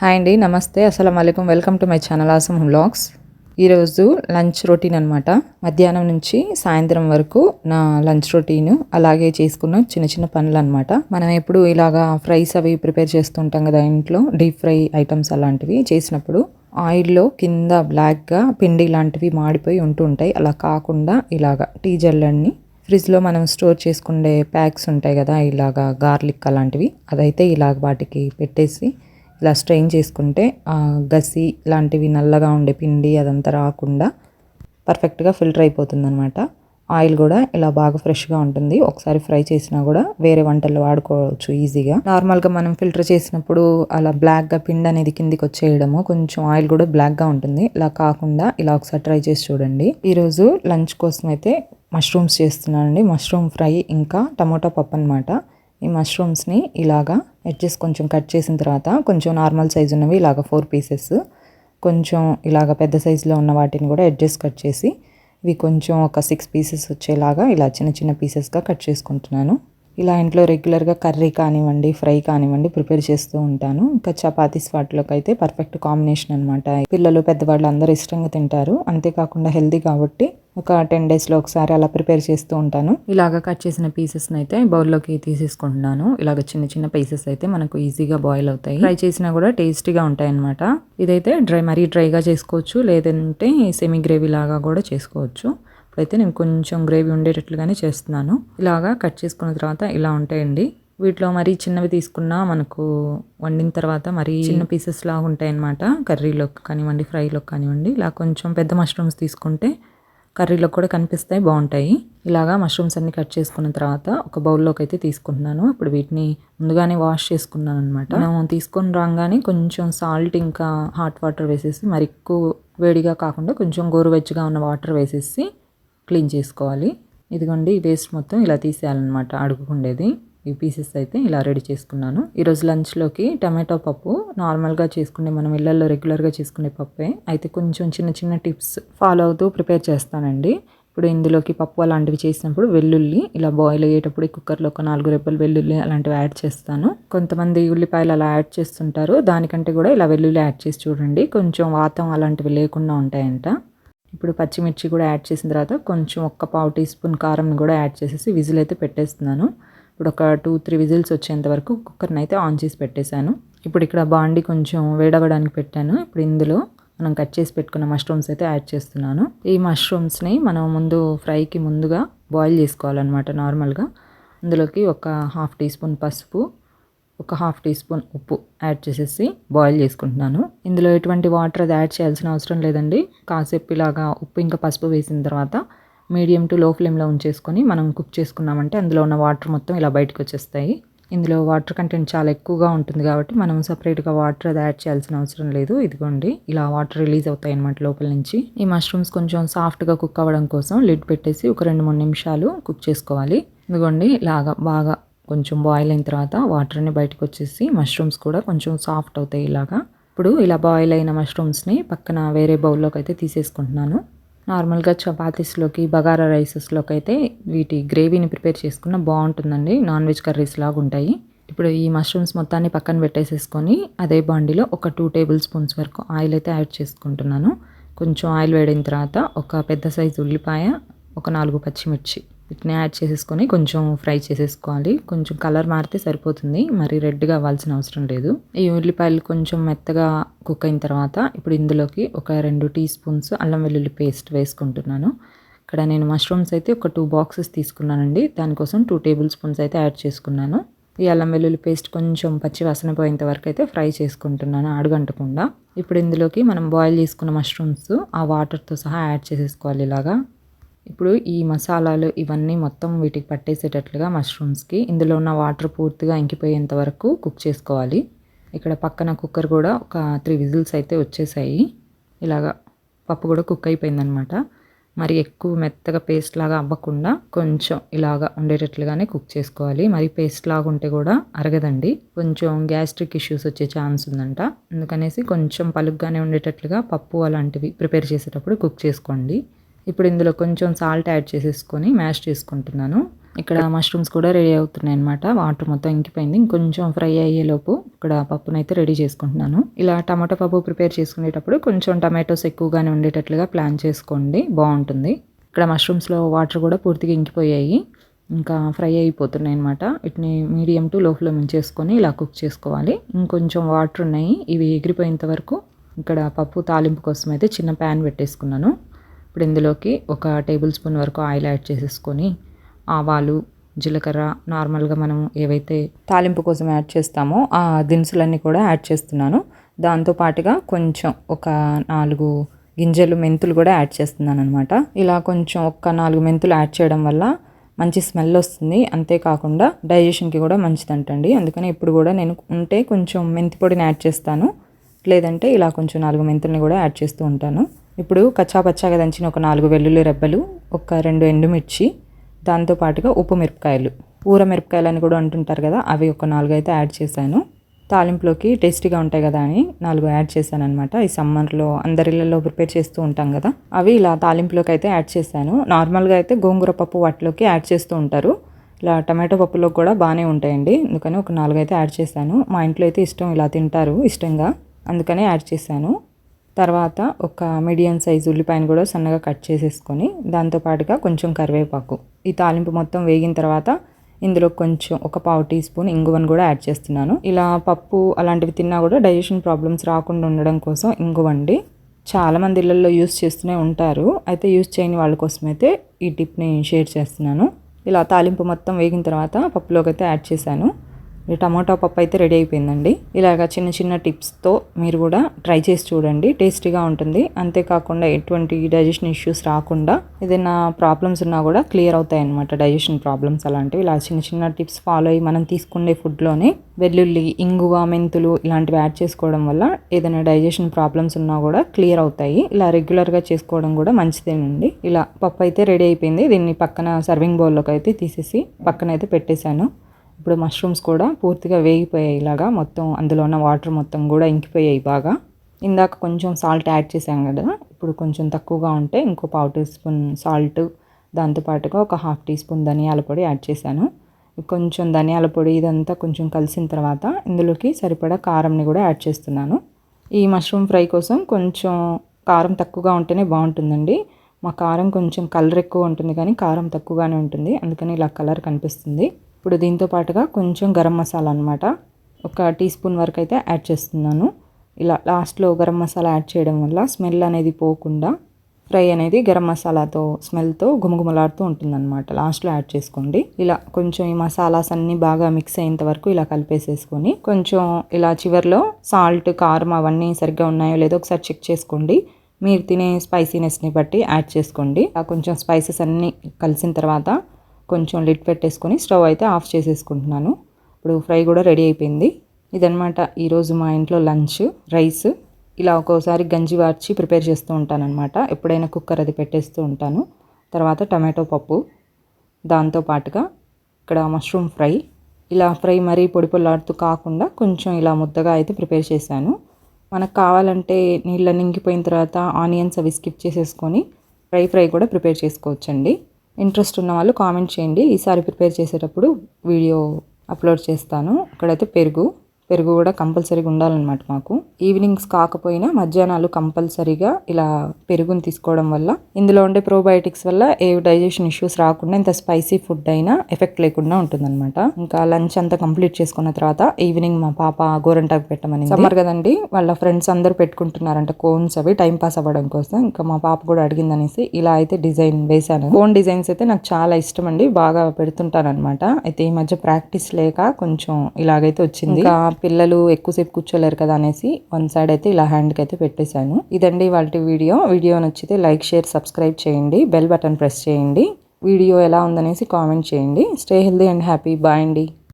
Hi అండి నమస్తే. అస్సలం అయికం welcome to my channel awesome vlogs. ఈరోజు లంచ్ రొటీన్ అనమాట మధ్యాహ్నం నుంచి సాయంత్రం వరకు నా లంచ్ రొటీన్ అలాగే చేసుకున్న చిన్న చిన్న పనులు అనమాట మనం ఎప్పుడు ఇలాగా ఫ్రైస్ అవి ప్రిపేర్ చేస్తుంటాం కదా ఇంట్లో డీప్ ఫ్రై ఐటమ్స్ అలాంటివి చేసినప్పుడు ఆయిల్లో కింద బ్లాక్గా పిండి లాంటివి మాడిపోయి ఉంటుంటాయి. అలా కాకుండా ఇలాగా టీ జల్లన్ని ఫ్రిడ్జ్లో మనం స్టోర్ చేసుకునే ప్యాక్స్ ఉంటాయి కదా ఇలాగా గార్లిక్ అలాంటివి. అదైతే ఇలాగ వాటికి పెట్టేసి ఇలా స్ట్రెయిన్ చేసుకుంటే గసి లాంటివి నల్లగా ఉండే పిండి అదంతా రాకుండా పర్ఫెక్ట్గా ఫిల్టర్ అయిపోతుంది అనమాట ఆయిల్ కూడా ఇలా బాగా ఫ్రెష్గా ఉంటుంది. ఒకసారి ఫ్రై చేసినా కూడా వేరే వంటల్లో వాడుకోవచ్చు ఈజీగా నార్మల్గా మనం ఫిల్టర్ చేసినప్పుడు అలా బ్లాక్గా పిండి అనేది కిందికి వచ్చేయడము కొంచెం ఆయిల్ కూడా బ్లాక్గా ఉంటుంది. ఇలా కాకుండా ఇలా ఒకసారి ట్రై చేసి చూడండి. ఈరోజు లంచ్ కోసం అయితే మష్రూమ్స్ చేస్తున్నానండి. మష్రూమ్ ఫ్రై ఇంకా టమోటా పప్పు అనమాట ఈ మష్రూమ్స్ని ఇలాగా ఎడ్జెస్ కొంచెం కట్ చేసిన తర్వాత కొంచెం నార్మల్ సైజు ఉన్నవి ఇలాగ ఫోర్ పీసెస్. కొంచెం ఇలాగ పెద్ద సైజులో ఉన్న వాటిని కూడా ఎడ్జెస్ కట్ చేసి ఇవి కొంచెం ఒక సిక్స్ పీసెస్ వచ్చేలాగా ఇలా చిన్న చిన్న పీసెస్గా కట్ చేసుకుంటున్నాను. ఇలా ఇంట్లో రెగ్యులర్గా కర్రీ కానివ్వండి ఫ్రై కానివ్వండి ప్రిపేర్ చేస్తూ ఉంటాను. ఇంకా చపాతీస్ వాటిలోకి అయితే పర్ఫెక్ట్ కాంబినేషన్ అనమాట పిల్లలు పెద్దవాళ్ళు అందరూ ఇష్టంగా తింటారు. అంతేకాకుండా హెల్దీ కాబట్టి ఒక టెన్ డేస్లో ఒకసారి అలా ప్రిపేర్ చేస్తూ ఉంటాను. ఇలాగ కట్ చేసిన పీసెస్ని అయితే బౌల్లోకి తీసేసుకుంటున్నాను. ఇలాగ చిన్న చిన్న పీసెస్ అయితే మనకు ఈజీగా బాయిల్ అవుతాయి. ఫ్రై చేసినా కూడా టేస్టీగా ఉంటాయి అనమాట ఇదైతే డ్రై మరీ డ్రైగా చేసుకోవచ్చు. లేదంటే సెమీ గ్రేవీ లాగా కూడా చేసుకోవచ్చు. ఇప్పుడైతే నేను కొంచెం గ్రేవీ ఉండేటట్లుగానే చేస్తున్నాను. ఇలాగా కట్ చేసుకున్న తర్వాత ఇలా ఉంటాయండి. వీటిలో మరీ చిన్నవి తీసుకున్నా మనకు వండిన తర్వాత మరీ చిన్న పీసెస్ లాగా ఉంటాయి అన్నమాట కర్రీలో కానివ్వండి ఫ్రైలో కానివ్వండి. ఇలా కొంచెం పెద్ద మష్రూమ్స్ తీసుకుంటే కర్రీలో కూడా కనిపిస్తాయి బాగుంటాయి. ఇలాగా మష్రూమ్స్ అన్ని కట్ చేసుకున్న తర్వాత ఒక బౌల్లోకి అయితే తీసుకుంటున్నాను. ఇప్పుడు వీటిని ముందుగానే వాష్ చేసుకున్నాను అనమాట మనం తీసుకొని రాగానే కొంచెం సాల్ట్ ఇంకా హాట్ వాటర్ వేసేసి మరి ఎక్కువ వేడిగా కాకుండా కొంచెం గోరువెచ్చగా ఉన్న వాటర్ వేసేసి క్లీన్ చేసుకోవాలి. ఇదిగోండి ఈ వేస్ట్ మొత్తం ఇలా తీసేయాలన్నమాట అడుగుకుండేది. ఈ పీసెస్ అయితే ఇలా రెడీ చేసుకున్నాను. ఈరోజు లంచ్లోకి టమాటో పప్పు నార్మల్గా చేసుకునే మనం ఇళ్ళలో రెగ్యులర్గా చేసుకునే పప్పే. అయితే కొంచెం చిన్న చిన్న టిప్స్ ఫాలో అవుతూ ప్రిపేర్ చేస్తానండి. ఇప్పుడు ఇందులోకి పప్పు అలాంటివి చేసినప్పుడు వెల్లుల్లి ఇలా బాయిల్ అయ్యేటప్పుడు కుక్కర్లో ఒక నాలుగు రెబ్బలు వెల్లుల్లి అలాంటివి యాడ్ చేస్తాను. కొంతమంది ఉల్లిపాయలు అలా యాడ్ చేస్తుంటారు. దానికంటే కూడా ఇలా వెల్లుల్లి యాడ్ చేసి చూడండి. కొంచెం వాతం అలాంటివి లేకుండా ఉంటాయంట. ఇప్పుడు పచ్చిమిర్చి కూడా యాడ్ చేసిన తర్వాత కొంచెం ఒక్క పావు టీ స్పూన్ కారం కూడా యాడ్ చేసేసి విజిల్ అయితే పెట్టేస్తున్నాను. ఇప్పుడు ఒక టూ త్రీ విజిల్స్ వచ్చేంత వరకు కుక్కర్ని అయితే ఆన్ చేసి పెట్టేశాను. ఇప్పుడు ఇక్కడ బాండి కొంచెం వేడవడానికి పెట్టాను. ఇప్పుడు ఇందులో మనం కట్ చేసి పెట్టుకున్న మష్రూమ్స్ అయితే యాడ్ చేస్తున్నాను. ఈ మష్రూమ్స్ని మనం ముందు ఫ్రైకి ముందుగా బాయిల్ చేసుకోవాలన్నమాట నార్మల్గా. అందులోకి ఒక హాఫ్ టీ స్పూన్ పసుపు ఒక హాఫ్ టీ స్పూన్ ఉప్పు యాడ్ చేసేసి బాయిల్ చేసుకుంటున్నాను. ఇందులో ఎటువంటి వాటర్ అది యాడ్ చేయాల్సిన అవసరం లేదండి. కాసేపు ఇలాగా ఉప్పు ఇంకా పసుపు వేసిన తర్వాత మీడియం టు లో ఫ్లేమ్లో ఉంచేసుకొని మనం కుక్ చేసుకున్నామంటే అందులో ఉన్న వాటర్ మొత్తం ఇలా బయటకు వచ్చేస్తాయి. ఇందులో వాటర్ కంటెంట్ చాలా ఎక్కువగా ఉంటుంది కాబట్టి మనం సపరేట్గా వాటర్ అది యాడ్ చేయాల్సిన అవసరం లేదు. ఇదిగోండి ఇలా వాటర్ రిలీజ్ అవుతాయి అనమాట లోపల నుంచి. ఈ మష్రూమ్స్ కొంచెం సాఫ్ట్గా కుక్ అవ్వడం కోసం లిడ్ పెట్టేసి ఒక రెండు మూడు నిమిషాలు కుక్ చేసుకోవాలి. ఇదిగోండి ఇలాగా బాగా కొంచెం బాయిల్ అయిన తర్వాత వాటర్ని బయటకు వచ్చేసి మష్రూమ్స్ కూడా కొంచెం సాఫ్ట్ అవుతాయి ఇలాగా. ఇప్పుడు ఇలా బాయిల్ అయిన మష్రూమ్స్ని పక్కన వేరే బౌల్లోకి అయితే తీసేసుకుంటున్నాను. నార్మల్గా చపాతీస్లోకి బగారా రైసెస్లోకి అయితే వీటి గ్రేవీని ప్రిపేర్ చేసుకున్న బాగుంటుందండి. నాన్ వెజ్ కర్రీస్ లాగా ఉంటాయి. ఇప్పుడు ఈ మష్రూమ్స్ మొత్తాన్ని పక్కన పెట్టేసేసుకొని అదే బాండీలో ఒక టూ టేబుల్ స్పూన్స్ వరకు ఆయిల్ అయితే యాడ్ చేసుకుంటున్నాను. కొంచెం ఆయిల్ వేడిన తర్వాత ఒక పెద్ద సైజు ఉల్లిపాయ ఒక నాలుగు పచ్చిమిర్చి. వీటిని యాడ్ చేసేసుకొని కొంచెం ఫ్రై చేసేసుకోవాలి. కొంచెం కలర్ మారితే సరిపోతుంది. మరి రెడ్గా అవ్వాల్సిన అవసరం లేదు. ఈ ఉల్లిపాయలు కొంచెం మెత్తగా కుక్ అయిన తర్వాత ఇప్పుడు ఇందులోకి ఒక రెండు టీ స్పూన్స్ అల్లం వెల్లుల్లి పేస్ట్ వేసుకుంటున్నాను. ఇక్కడ నేను మష్రూమ్స్ అయితే ఒక టూ బాక్సెస్ తీసుకున్నానండి. దానికోసం టూ టేబుల్ స్పూన్స్ అయితే యాడ్ చేసుకున్నాను. ఈ అల్లం వెల్లుల్లి పేస్ట్ కొంచెం పచ్చి వాసన పోయేంత వరకు అయితే ఫ్రై చేసుకుంటున్నాను అడుగంటకుండా. ఇప్పుడు ఇందులోకి మనం బాయిల్ చేసుకున్న మష్రూమ్స్ ఆ వాటర్తో సహా యాడ్ చేసేసుకోవాలి ఇలాగా. ఇప్పుడు ఈ మసాలాలు ఇవన్నీ మొత్తం వీటికి పట్టేసేటట్లుగా మష్రూమ్స్కి ఇందులో ఉన్న వాటర్ పూర్తిగా ఇంకిపోయేంత వరకు కుక్ చేసుకోవాలి. ఇక్కడ పక్కన కుక్కర్ కూడా ఒక త్రీ విజిల్స్ అయితే వచ్చేసాయి. ఇలాగా పప్పు కూడా కుక్ అయిపోయిందనమాట మరి ఎక్కువ మెత్తగా పేస్ట్ లాగా అవ్వకుండా కొంచెం ఇలాగా ఉండేటట్లుగానే కుక్ చేసుకోవాలి. మరి పేస్ట్ లాగా ఉంటే కూడా అరగదండి. కొంచెం గ్యాస్ట్రిక్ ఇష్యూస్ వచ్చే ఛాన్స్ ఉందంట. అందుకనేసి కొంచెం పలుగ్గానే ఉండేటట్లుగా పప్పు అలాంటివి ప్రిపేర్ చేసేటప్పుడు కుక్ చేసుకోండి. ఇప్పుడు ఇందులో కొంచెం సాల్ట్ యాడ్ చేసేసుకొని మ్యాష్ చేసుకుంటున్నాను. ఇక్కడ మష్రూమ్స్ కూడా రెడీ అవుతున్నాయి అనమాట వాటర్ మొత్తం ఇంకిపోయింది. ఇంకొంచెం ఫ్రై అయ్యేలోపు ఇక్కడ పప్పునైతే రెడీ చేసుకుంటున్నాను. ఇలా టమాటో పప్పు ప్రిపేర్ చేసుకునేటప్పుడు కొంచెం టమాటోస్ ఎక్కువగానే ఉండేటట్లుగా ప్లాన్ చేసుకోండి. బాగుంటుంది. ఇక్కడ మష్రూమ్స్లో వాటర్ కూడా పూర్తిగా ఇంకిపోయాయి. ఇంకా ఫ్రై అయిపోతున్నాయి అనమాట వీటిని మీడియం టు లో ఫ్లేమ్ ఉంచేసుకొని ఇలా కుక్ చేసుకోవాలి. ఇంకొంచెం వాటర్ ఉన్నాయి. ఇవి ఎగిరిపోయేంత వరకు ఇక్కడ పప్పు తాలింపు కోసం అయితే చిన్న ప్యాన్ పెట్టేసుకున్నాను. ఇప్పుడు ఇందులోకి ఒక టేబుల్ స్పూన్ వరకు ఆయిల్ యాడ్ చేసేసుకొని ఆవాలు జీలకర్ర నార్మల్గా మనం ఏవైతే తాలింపు కోసం యాడ్ చేస్తామో ఆ దినుసులన్నీ కూడా యాడ్ చేస్తున్నాను. దాంతోపాటుగా కొంచెం ఒక నాలుగు గింజలు మెంతులు కూడా యాడ్ చేస్తున్నాను అనమాట ఇలా కొంచెం ఒక్క నాలుగు మెంతులు యాడ్ చేయడం వల్ల మంచి స్మెల్ వస్తుంది. అంతేకాకుండా డైజెషన్కి కూడా మంచిదంటండి. అందుకని ఇప్పుడు కూడా నేను ఉంటే కొంచెం మెంతి పొడిని యాడ్ చేస్తాను. లేదంటే ఇలా కొంచెం నాలుగు మెంతుల్ని కూడా యాడ్ చేస్తూ ఉంటాను. ఇప్పుడు కచ్చా పచ్చాగా దంచిన ఒక నాలుగు వెల్లుల్లి రెబ్బలు ఒక రెండు ఎండుమిర్చి దాంతోపాటుగా ఉప్పు మిరపకాయలు. ఊర మిరపకాయలు అని కూడా అంటుంటారు కదా అవి ఒక నాలుగు అయితే యాడ్ చేశాను. తాలింపులోకి టేస్టీగా ఉంటాయి కదా అని నాలుగు యాడ్ చేశాను అనమాట ఈ సమ్మర్లో అందరిళ్ళలో ప్రిపేర్ చేస్తూ ఉంటాం కదా అవి ఇలా తాలింపులోకి అయితే యాడ్ చేశాను. నార్మల్గా అయితే గోంగూర పప్పు వాటిలోకి యాడ్ చేస్తూ ఉంటారు. ఇలా టమాటో పప్పులో కూడా బాగానే ఉంటాయండి. అందుకని ఒక నాలుగు అయితే యాడ్ చేశాను. మా ఇంట్లో అయితే ఇష్టం ఇలా తింటారు ఇష్టంగా. అందుకనే యాడ్ చేశాను. తర్వాత ఒక మీడియం సైజ్ ఉల్లిపాయను కూడా సన్నగా కట్ చేసేసుకొని దాంతోపాటుగా కొంచెం కరివేపాకు. ఈ తాలింపు మొత్తం వేగిన తర్వాత ఇందులో కొంచెం ఒక పావు టీ స్పూన్ ఇంగువను కూడా యాడ్ చేస్తున్నాను. ఇలా పప్పు అలాంటివి తిన్నా కూడా డైజెషన్ ప్రాబ్లమ్స్ రాకుండా ఉండడం కోసం ఇంగువండి. చాలామంది ఇళ్ళల్లో యూస్ చేస్తూనే ఉంటారు. అయితే యూస్ చేయని వాళ్ళ కోసం అయితే ఈ టిప్ని షేర్ చేస్తున్నాను. ఇలా తాలింపు మొత్తం వేగిన తర్వాత పప్పులోకి అయితే యాడ్ చేశాను. ఈ టమాటా పప్పు అయితే రెడీ అయిపోయిందండి. ఇలాగ చిన్న చిన్న టిప్స్తో మీరు కూడా ట్రై చేసి చూడండి. టేస్టీగా ఉంటుంది. అంతేకాకుండా ఎటువంటి డైజెషన్ ఇష్యూస్ రాకుండా ఏదైనా ప్రాబ్లమ్స్ ఉన్నా కూడా క్లియర్ అవుతాయి అనమాట డైజెషన్ ప్రాబ్లమ్స్ అలాంటివి. ఇలా చిన్న చిన్న టిప్స్ ఫాలో అయ్యి మనం తీసుకునే ఫుడ్లోనే వెల్లుల్లి ఇంగువ మెంతులు ఇలాంటివి యాడ్ చేసుకోవడం వల్ల ఏదైనా డైజెషన్ ప్రాబ్లమ్స్ ఉన్నా కూడా క్లియర్ అవుతాయి. ఇలా రెగ్యులర్గా చేసుకోవడం కూడా మంచిదేనండి. ఇలా పప్పు అయితే రెడీ అయిపోయింది. దీన్ని పక్కన సర్వింగ్ బౌల్లోకి అయితే తీసేసి పక్కన అయితే పెట్టేశాను. ఇప్పుడు మష్రూమ్స్ కూడా పూర్తిగా వేగిపోయాయి ఇలాగా. మొత్తం అందులో ఉన్న వాటర్ మొత్తం కూడా ఇంకిపోయాయి బాగా. ఇందాక కొంచెం సాల్ట్ యాడ్ చేసాం కదా. ఇప్పుడు కొంచెం తక్కువగా ఉంటే ఇంకో పావు టీ స్పూన్ సాల్ట్ దాంతోపాటుగా ఒక హాఫ్ టీ స్పూన్ ధనియాల పొడి యాడ్ చేశాను. కొంచెం ధనియాల పొడి ఇదంతా కొంచెం కలిసిన తర్వాత ఇందులోకి సరిపడా కారంని కూడా యాడ్ చేస్తున్నాను. ఈ మష్రూమ్ ఫ్రై కోసం కొంచెం కారం తక్కువగా ఉంటేనే బాగుంటుందండి. మా కారం కొంచెం కలర్ ఎక్కువ ఉంటుంది కానీ కారం తక్కువగానే ఉంటుంది. అందుకని ఇలా కలర్ కనిపిస్తుంది. ఇప్పుడు దీంతో పాటుగా కొంచెం గరం మసాలా అనమాట ఒక టీ స్పూన్ వరకు అయితే యాడ్ చేస్తున్నాను. ఇలా లాస్ట్లో గరం మసాలా యాడ్ చేయడం వల్ల స్మెల్ అనేది పోకుండా ఫ్రై అనేది గరం మసాలాతో స్మెల్తో గుమగుమలాడుతూ ఉంటుందన్నమాట. లాస్ట్లో యాడ్ చేసుకోండి. ఇలా కొంచెం ఈ మసాలాస్ అన్నీ బాగా మిక్స్ అయ్యేంత వరకు ఇలా కలిపేసేసుకొని కొంచెం ఇలా చివరిలో సాల్ట్ కారం అవన్నీ సరిగ్గా ఉన్నాయో లేదో ఒకసారి చెక్ చేసుకోండి. మీరు తినే స్పైసీనెస్ని బట్టి యాడ్ చేసుకోండి. ఆ కొంచెం స్పైసెస్ అన్నీ కలిసిన తర్వాత కొంచెం లిడ్ పెట్టేసుకొని స్టవ్ అయితే ఆఫ్ చేసేసుకుంటున్నాను. ఇప్పుడు ఫ్రై కూడా రెడీ అయిపోయింది. ఇదనమాట ఈరోజు మా ఇంట్లో లంచ్ రైస్. ఇలా ఒక్కోసారి గంజి వార్చి ప్రిపేర్ చేస్తూ ఉంటానన్నమాట. ఎప్పుడైనా కుక్కర్ అది పెట్టేస్తూ ఉంటాను. తర్వాత టమాటో పప్పు. దాంతో పాటుగా ఇక్కడ మష్రూమ్ ఫ్రై. ఇలా ఫ్రై మరీ పొడి పొల్లాడుతూ కాకుండా కొంచెం ఇలా ముద్దగా అయితే ప్రిపేర్ చేశాను. మనకు కావాలంటే నీళ్ళ నింగిపోయిన తర్వాత ఆనియన్స్ అవి స్కిప్ చేసేసుకొని ఫ్రై ఫ్రై కూడా ప్రిపేర్ చేసుకోవచ్చండి. ఇంట్రెస్ట్ ఉన్న వాళ్ళు కామెంట్ చేయండి. ఈసారి ప్రిపేర్ చేసేటప్పుడు వీడియో అప్లోడ్ చేస్తాను. ఇక్కడైతే పెరుగు. పెరుగు కూడా కంపల్సరీగా ఉండాలన్నమాట మాకు. ఈవినింగ్స్ కాకపోయినా మధ్యాహ్నాలు కంపల్సరీగా ఇలా పెరుగుని తీసుకోవడం వల్ల ఇందులో ఉండే ప్రోబయోటిక్స్ వల్ల ఏ డైజెషన్ ఇష్యూస్ రాకుండా ఇంత స్పైసీ ఫుడ్ అయినా ఎఫెక్ట్ లేకుండా ఉంటుందన్నమాట. ఇంకా లంచ్ అంతా కంప్లీట్ చేసుకున్న తర్వాత ఈవినింగ్ మా పాప గోరంటాకు పెట్టమని సమ్మర్ కదండి వాళ్ళ ఫ్రెండ్స్ అందరూ పెట్టుకుంటున్నారంట కోన్స్ అవి టైం పాస్ అవ్వడం కోసం. ఇంకా మా పాప కూడా అడిగిందనేసి ఇలా అయితే డిజైన్ వేశాను. కోన్ డిజైన్స్ అయితే నాకు చాలా ఇష్టం అండి బాగా పెడుతుంటాను అనమాట అయితే ఈ మధ్య ప్రాక్టీస్ లేక కొంచెం ఇలాగైతే వచ్చింది. పిల్లలు ఎక్కువసేపు కూర్చోలేరు కదా అనేసి వన్ సైడ్ అయితే ఇలా హ్యాండ్కి అయితే పెట్టేశాను. ఇదండి వాళ్ళ వీడియో. వీడియో నచ్చితే లైక్ షేర్ సబ్స్క్రైబ్ చేయండి. బెల్ బటన్ ప్రెస్ చేయండి. వీడియో ఎలా ఉందనేసి కామెంట్ చేయండి. Stay healthy and happy. Bye అండి.